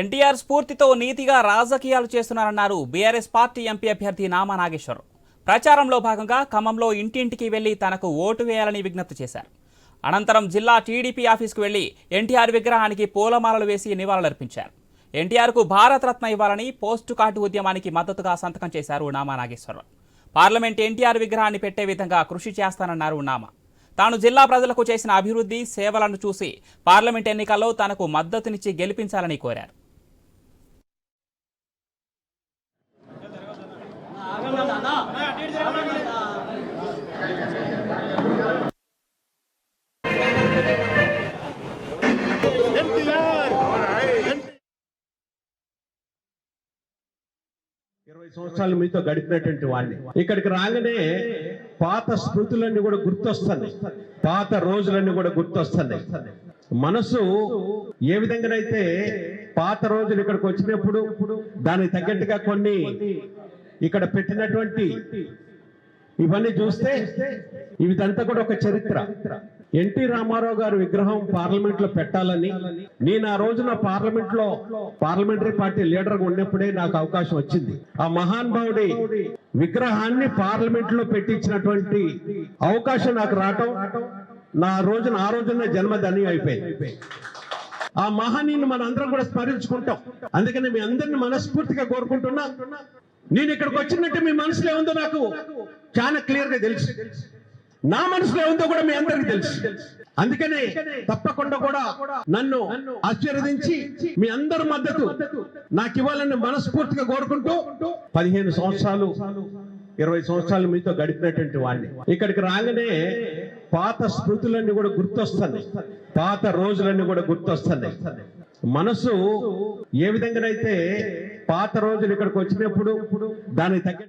ఎన్టీఆర్ స్ఫూర్తితో నీతిగా రాజకీయాలు చేస్తున్నారన్నారు బీఆర్ఎస్ పార్టీ ఎంపీ అభ్యర్థి నామా నాగేశ్వరరావు. ప్రచారంలో భాగంగా ఖమ్మంలో ఇంటింటికి వెళ్ళి తనకు ఓటు వేయాలని విజ్ఞప్తి చేశారు. అనంతరం జిల్లా టీడీపీ ఆఫీస్కు వెళ్ళి ఎన్టీఆర్ విగ్రహానికి పూలమాలలు వేసి నివాళులర్పించారు. ఎన్టీఆర్కు భారతరత్న ఇవ్వాలని పోస్టు కార్డు ఉద్యమానికి మద్దతుగా సంతకం చేశారు నామా నాగేశ్వరరావు. పార్లమెంట్ ఎన్టీఆర్ విగ్రహాన్ని పెట్టే విధంగా కృషి చేస్తానన్నారు నామా. తాను జిల్లా ప్రజలకు చేసిన అభివృద్ధి సేవలను చూసి పార్లమెంట్ ఎన్నికల్లో తనకు మద్దతునిచ్చి గెలిపించాలని కోరారు. ఇరవై సంవత్సరాలు మీతో గడిపినటువంటి వాడిని. ఇక్కడికి రాగానే పాత స్మృతులన్నీ కూడా గుర్తొస్తున్నాయి. పాత రోజులన్నీ కూడా గుర్తొస్తున్నాయి. మనసు ఏ విధంగానైతే పాత రోజులు ఇక్కడికి వచ్చినప్పుడు దానికి తగ్గట్టుగా కొన్ని ఇక్కడ పెట్టినటువంటి ఇవన్నీ చూస్తే ఇదంతా కూడా ఒక చరిత్ర. ఎన్టీ రామారావు గారి విగ్రహం పార్లమెంట్లో పెట్టాలని. నేను ఆ రోజున పార్లమెంట్లో పార్లమెంటరీ పార్టీ లీడర్గా ఉన్నప్పుడే నాకు అవకాశం వచ్చింది. ఆ మహానుభావుడి విగ్రహాన్ని పార్లమెంట్లో పెట్టించినటువంటి అవకాశం నాకు రావటం నా రోజున ఆ రోజున జన్మధన్యం అయిపోయింది. ఆ మహానీయుని మన అందరం కూడా స్మరించుకుంటాం. అందుకని మీ అందరిని మనస్ఫూర్తిగా కోరుకుంటున్నా. నేను ఇక్కడికి వచ్చినట్టు మీ మనసులో ఏముందో నాకు చాలా క్లియర్గా తెలుసు. నా మనసులో ఏముందో కూడా మీ అందరికి తెలుసు. అందుకనే తప్పకుండా కూడా నన్ను ఆశీర్వదించి మీ అందరి మద్దతు నాకు ఇవ్వాలని మనస్ఫూర్తిగా కోరుకుంటూ పదిహేను సంవత్సరాలు ఇరవై సంవత్సరాలు మీతో గడిపినటువంటి వాడిని. ఇక్కడికి రాగానే పాత స్మృతులన్నీ కూడా గుర్తొస్తున్నాయి పాత రోజులన్నీ కూడా గుర్తొస్తున్నాయి మనసు ఏ విధంగానైతే పాత రోజులు ఇక్కడికి వచ్చినప్పుడు దానికి తగ్గ